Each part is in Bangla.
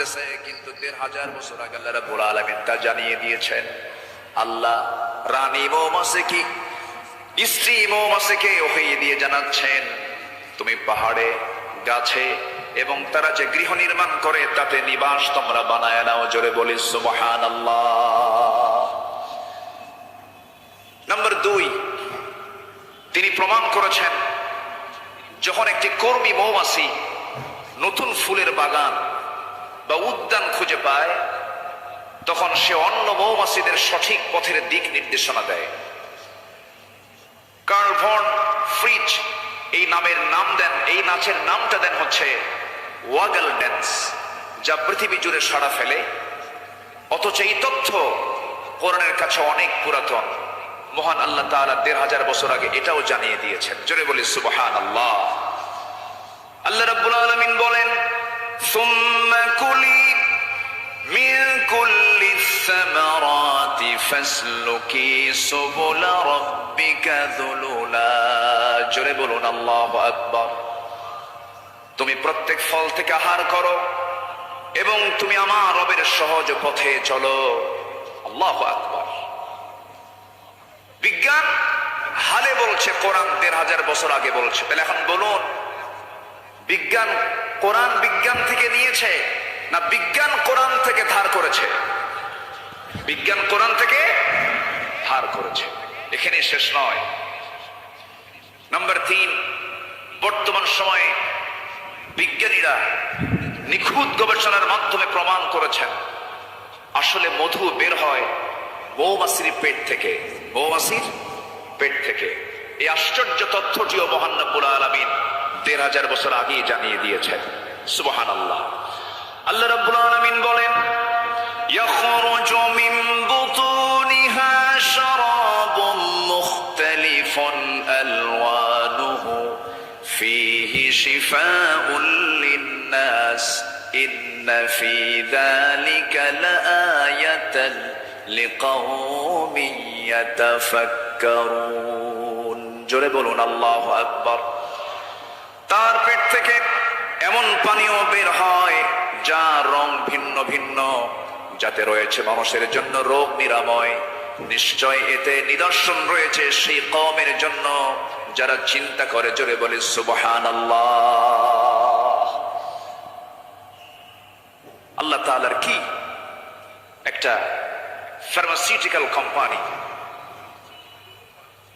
করতেছে, কিন্তু দেড় হাজার বছর আগে আল্লাহ রাব্বুল আলামিন তা জানিয়ে দিয়েছেন। আল্লাহ রানী মৌমাছিকে স্ত্রী মৌমাছিকে ওহি দিয়ে জানাচ্ছেন, তুমি পাহাড়ে, গাছে এবং তারা যে গৃহ নির্মাণ করে, তাতে নিবাস তোমরা বানায় নাও। জোরে বলি সুবহান নাম্বার দুই, তিনি প্রমাণ করেছেন, যখন একটি কর্মী মৌমাছি নতুন ফুলের বাগান বা উদ্যান খুঁজে পায়, তখন সে অন্য মৌমাছিদের সঠিক পথের দিক নির্দেশনা দেয়। কার্ল ফ্রিজ এই নামের নাম দেন, এই নাচের নামটা দেন হচ্ছে ওয়াগল ড্যান্স, যা পৃথিবী জুড়ে সাড়া ফেলে। অথচ এই তথ্য কোরআনের কাছে অনেক পুরাতন। মহান আল্লাহ তাআলা দেড় হাজার বছর আগে এটাও জানিয়ে দিয়েছেন। জোরে বলি সুবহান আল্লাহ আল্লাহ রাব্বুল আলামিন বলেন সুম্মা কুলি من كل الثمرات فاسلكي سبل ربك ذللا জোরে বলুন আল্লাহু আকবার তুমি প্রত্যেক ফল থেকে আহার করো এবং তুমি আমার রবের সহজ পথে চলো আল্লাহু আকবার বিজ্ঞান হালে বলছে কোরআন দেড় হাজার বছর আগে বলছে তাহলে এখন বলুন বিজ্ঞান কোরআন বিজ্ঞান থেকে নিয়েছে না বিজ্ঞান কোরআন থেকে ধার করেছে? বিজ্ঞান কোরআন থেকে ধার করেছে। এখানে শেষ নয়। নাম্বার তিন, বর্তমান সময়ে বিজ্ঞানীরা নিখুঁত গবেষণার মাধ্যমে প্রমাণ করেছেন, আসলে মধু বের হয় মৌমাছির পেট থেকে। মৌমাছির পেট থেকে। এই আশ্চর্য তথ্যটিও মহান্নবুল আলমিন দেড় হাজার বছর আগেই জানিয়ে দিয়েছেন সুবহান আল্লাহ আল্লাহ রাব্বুল আলামিন বলেন يخرج من بطونها شراب مختلف ألوانه فيه شفاء للناس إن في ذلك لآية لقوم يتفكرون জোরে বলুন আল্লাহ আকবার তার পেট থেকে এমন পানীয় বের হয় যা রং ভিন্ন ভিন্ন। যাতে রয়েছে মানুষের জন্য রোগ নিরাময়, নিশ্চয় এতে নিদর্শন রয়েছে সেই কমের জন্য, যারা চিন্তা করে জোরে বলে সুবহান আল্লাহ তাআলার কি? একটা ফার্মাসিউটিক্যাল কোম্পানি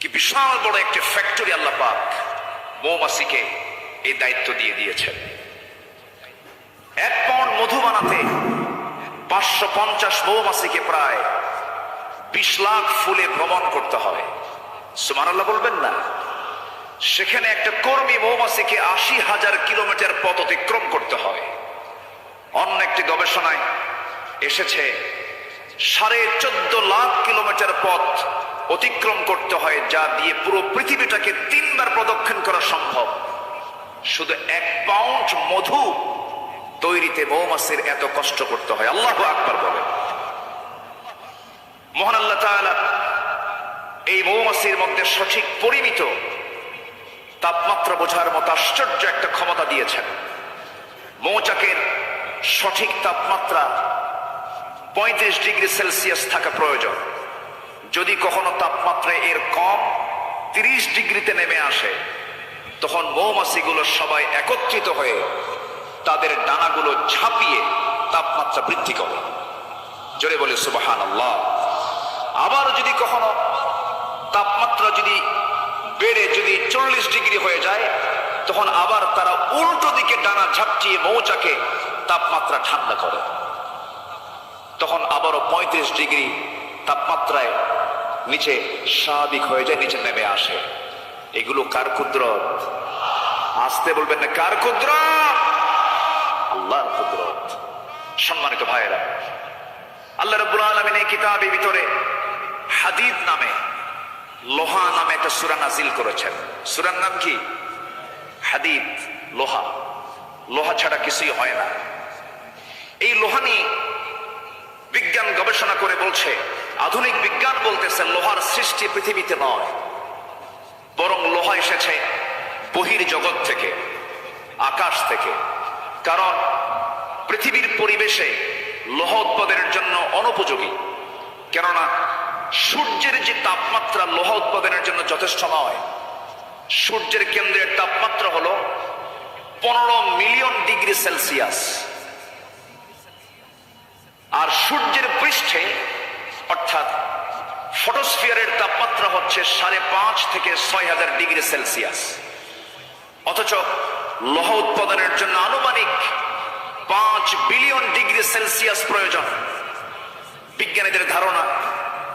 কি বিশাল বড় একটা ফ্যাক্টরি আল্লাহ পাক, মৌমাছিকে এই দায়িত্ব দিয়ে দিয়েছেন। এক পাউন্ড মধু বানাতে পাঁচশো পঞ্চাশ মৌমাছিকে প্রায় বিশ লাখ ফুলে ভ্রমণ করতে হয়। সুমান আল্লাহ বলবেন না। সেখানে একটা কর্মী মৌমাছিকে আশি হাজার কিলোমিটার পথ অতিক্রম করতে হয়। অন্য একটি গবেষণায় এসেছে, সাড়ে চোদ্দ লাখ কিলোমিটার পথ অতিক্রম করতে হয়, যা দিয়ে পুরো পৃথিবীটাকে তিনবার প্রদক্ষিণ করা সম্ভব। শুধু এক পাউন্ড মধু তৈরিতে মৌমাছির এত কষ্ট করতে হয়। আল্লাহ আকবার বলে। মহান আল্লাহ এই মৌমাছির মধ্যে সঠিক পরিমিত তাপমাত্রা বোঝার মতো আশ্চর্য একটা ক্ষমতা দিয়েছেন। মৌচাকের সঠিক তাপমাত্রা পঁয়ত্রিশ ডিগ্রি সেলসিয়াস থাকা প্রয়োজন। যদি কখনো তাপমাত্রা এর কম তিরিশ ডিগ্রিতে নেমে আসে তখন মৌমাছিগুলো সবাই একত্রিত হয়ে তাদের ডানাগুলো ঝাঁপিয়ে তাপমাত্রা বৃদ্ধি করে। জোরে বলে সুবাহান আল্লাহ আবার যদি কখনো তাপমাত্রা যদি বেড়ে যদি চল্লিশ ডিগ্রি হয়ে যায়, তখন আবার তারা উল্টো দিকে ডানা ঝাপটিয়ে মৌচাকে তাপমাত্রা ঠান্ডা করে। তখন আবারও পঁয়ত্রিশ ডিগ্রি তাপমাত্রায় নিচে স্বাভাবিক হয়ে যায়, নিচে নেমে আসে। এগুলো কার কুদরত? আসতে বলবেন না, কার কুদরত? আল্লাহর কুদরত। সম্মানিত ভাইয়েরা, আল্লাহ রব্বুল আলমিন এই কিতাবের ভিতরে হাদিদ নামে, লোহা নামে একটা সুরা নাজিল করেছেন। সুরার নাম কি? হাদিদ, লোহা। লোহা ছাড়া কিছুই হয় না। এই লোহা নিয়ে বিজ্ঞান গবেষণা করে বলছে, আধুনিক বিজ্ঞান বলতেছে, লোহার সৃষ্টি পৃথিবীতে নয়। বরং লোহা এসেছে বহির জগৎ থেকে, আকাশ থেকে। কারণ পৃথিবীর পরিবেশে লোহ উৎপাদনের জন্য অনুপযোগী। কেননা সূর্যের যে তাপমাত্রা লোহ উৎপাদনের জন্য যথেষ্ট নয়, সূর্যের কেন্দ্রের তাপমাত্রা হলো পনেরো মিলিয়ন ডিগ্রি সেলসিয়াস। আর সূর্যের পৃষ্ঠে, অর্থাৎ ফটোস্ফিয়ারের তাপমাত্রা হচ্ছে সাড়ে পাঁচ থেকে ছয় হাজার ডিগ্রি সেলসিয়াস। অথচ লোহ উৎপাদনের জন্য আনুমানিক পাঁচ বিলিয়ন ডিগ্রি সেলসিয়াস প্রয়োজন। বিজ্ঞানীদের ধারণা,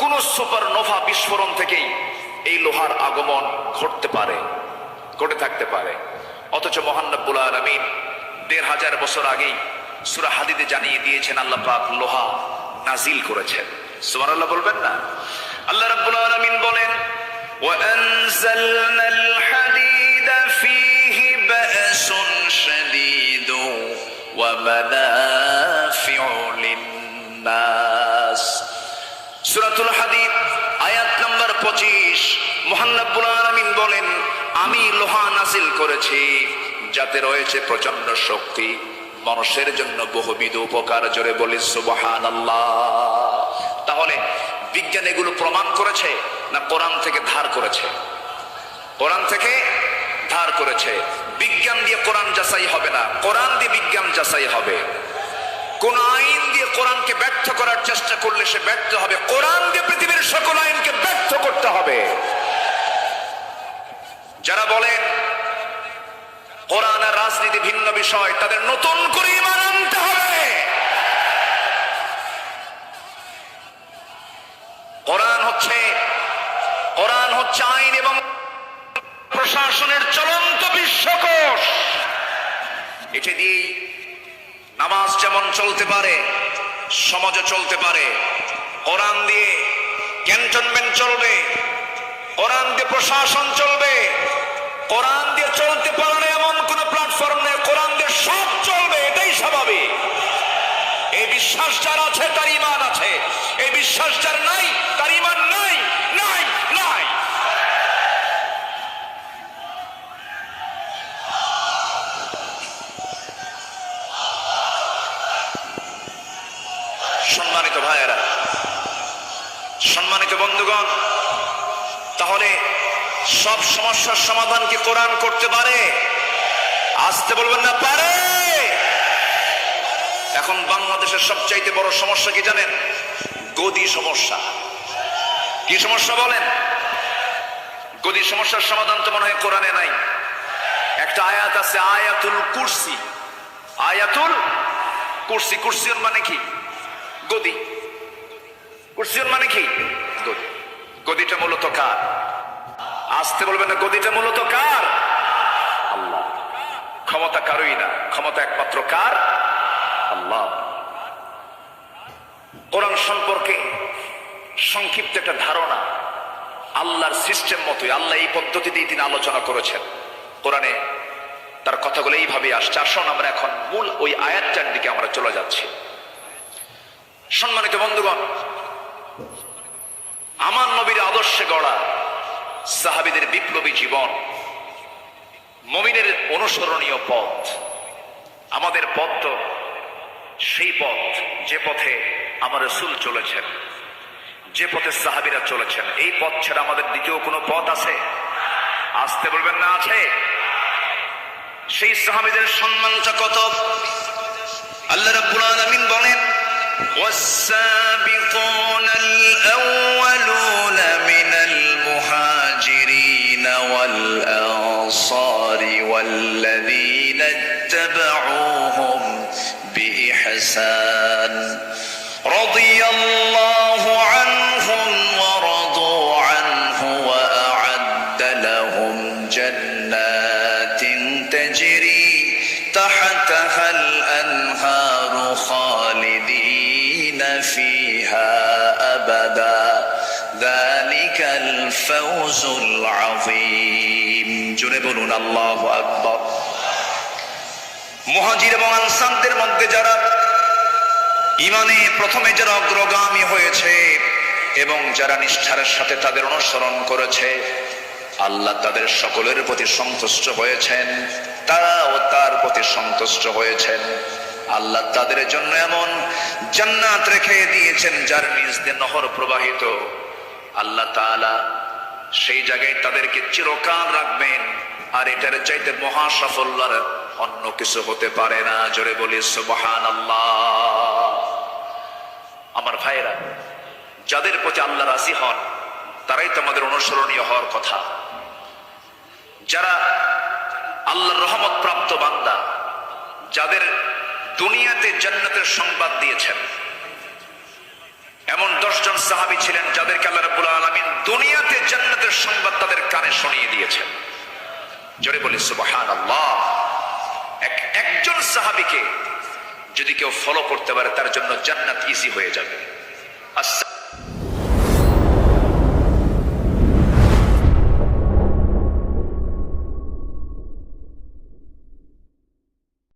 কোন সুপার নোভা বিস্ফোরণ থেকেই এই লোহার আগমন ঘটতে পারে, ঘটে থাকতে পারে। অথচ মহানব্বুল আলমিন দেড় হাজার বছর আগেই সুরা হাদিদে জানিয়ে দিয়েছেন, আল্লাহ পাক লোহা নাজিল করেছেন। সুমার আল্লাহ বলবেন না? আল্লাহ রাব্বুল আলামিন বলেন, ওয়া আনজালনাল হাদীদা ফীহি বা'সুন শাদীদু ওয়া মানাফি'ু লিন-নাস। সূরাতুল হাদীদ, আয়াত নাম্বার 25 মহান রাব্বুল আলামিন বলেন, আমি লোহা নাজিল করেছি, যাতে রয়েছে প্রচণ্ড শক্তি। মানুষের জন্য বহুবিধ উপকার। জোরে বলে সুবহান আল্লাহ তাহলে বিজ্ঞান এগুলো প্রমাণ করেছে না কোরআন থেকে ধার করেছে? কোরআন থেকে ধার করেছে। বিজ্ঞান দিয়ে কোরআন যাচাই হবে না, কোরআন দিয়ে বিজ্ঞান যাচাই হবে। কোন আইন দিয়ে কোরআনকে ব্যর্থ করার চেষ্টা করলে সে ব্যর্থ হবে। কোরআন দিয়ে পৃথিবীর সকল আইনকে ব্যর্থ করতে হবে। যারা বলেন, কোরআন আর রাজনীতি ভিন্ন বিষয়, তাদের নতুন করে ইমান হচ্ছে কোরআন হচ্ছে আইন এবং প্রশাসনের চলন্ত বিশ্বকোষ। এটি দিয়েই নামাজ যেমন চলতে পারে সমাজে চলতে পারে। কোরআন দিয়ে ক্যান্টনমেন্ট চলবে, কোরআন দিয়ে প্রশাসন চলবে। কোরআন দিয়ে চলতে পারে এমন কোন প্ল্যাটফর্ম নেই, কোরআন দিয়ে সব চলবে, এটাই স্বাভাবিক। এই বিশ্বাস যার আছে, তার ইমান আছে। এই বিশ্বাস যার সম্মানিত ভাইয়েরা, সম্মানিত বন্ধুগণ, তাহলে সব সমস্যার সমাধান কি কোরআন করতে পারে? আসতে বলবেন না, পারে! এখন বাংলাদেশের সবচাইতে বড় সমস্যা কি জানেন? গদি সমস্যা। কি সমস্যা বলেন? গদি সমস্যার সমাধান তো মনে হয় কোরআনে নাই। একটা আয়াত আছে, আয়াতুল কুরসি। আয়াতুল কুরসি কুরসিয়ন মানে কি? গদি। কুরসিয়ন মানে কি? গদি। গদিটা মূলত কার? আসতে বলবেন না, গদিটা মূলত কার? আল্লাহ। ক্ষমতা কারোই না, ক্ষমতা একমাত্র কার? আল্লাহ। কোরআন সম্পর্কে সংক্ষিপ্ত একটা ধারণা। আল্লাহর সিস্টেম মতোই, আল্লাহ এই পদ্ধতিতেই তিনি আলোচনা করেছেন। কোরআনে তার কথাগুলো এইভাবে আসছে। আসুন আমরা এখন মূল ওই আয়াতটার দিকে আমরা চলে যাচ্ছি। সম্মানিত বন্ধুগণ, আমার নবীর আদর্শে গড়া সাহাবিদের বিপ্লবী জীবন, মমিনের অনুসরণীয় পথ, আমাদের পথ তো সেই পথ, যে পথে আমার রসুল চলেছেন, যে পথে সাহাবিরা চলেছেন। এই পথ ছাড়া আমাদের দ্বিতীয় কোনো পথ আছে? আসতে বলবেন না, আছে? সেই সাহাবিদের সম্মানটা কত? আল্লাহ রাব্বুল আলামিন বলেন والسابقون الأولون من المهاجرين والأنصار والذين اتبعوهم بإحسان. رضي الله عنهم এবং মধ্যে যারা ইমানে প্রথমে যারা অগ্রগামী হয়েছে এবং যারা নিষ্ঠার সাথে তাদের অনুসরণ করেছে, আল্লাহ তাদের সকলের প্রতি সন্তুষ্ট হয়েছেন, তারাও তার প্রতি সন্তুষ্ট হয়েছেন। আল্লাহ তাদের জন্য এমন জান্নাত রেখে দিয়েছেন, যার নিজদের নহর প্রবাহিত। আল্লাহ সেই জায়গায় তাদেরকে চিরকাল রাখবেন। আর এটার চাইতে মহা সাফল্যের অন্য কিছু হতে পারে না। জোরে বলি সুবহান আমার ভাইরা যাদের প্রতি আল্লাহ রাজি হন, তারাই তো আমাদের অনুসরণীয় হওয়ার কথা। যারা আল্লাহর রহমত প্রাপ্ত বান্দা, যাদের দুনিয়াতে জান্নাতের সংবাদ দিয়েছেন এমন দশজন সাহাবি ছিলেন যাদেরকে আল্লাহ রাব্বুল আলামিন দুনিয়াতে জান্নাতের সংবাদ তাদের কানে শুনিয়ে দিয়েছেন। জোরে বলি সুবাহান আল্লাহ একজন সাহাবীকে যদি কেউ ফলো করতে পারে, তার জন্য জান্নাত ইজি হয়ে যাবে। আস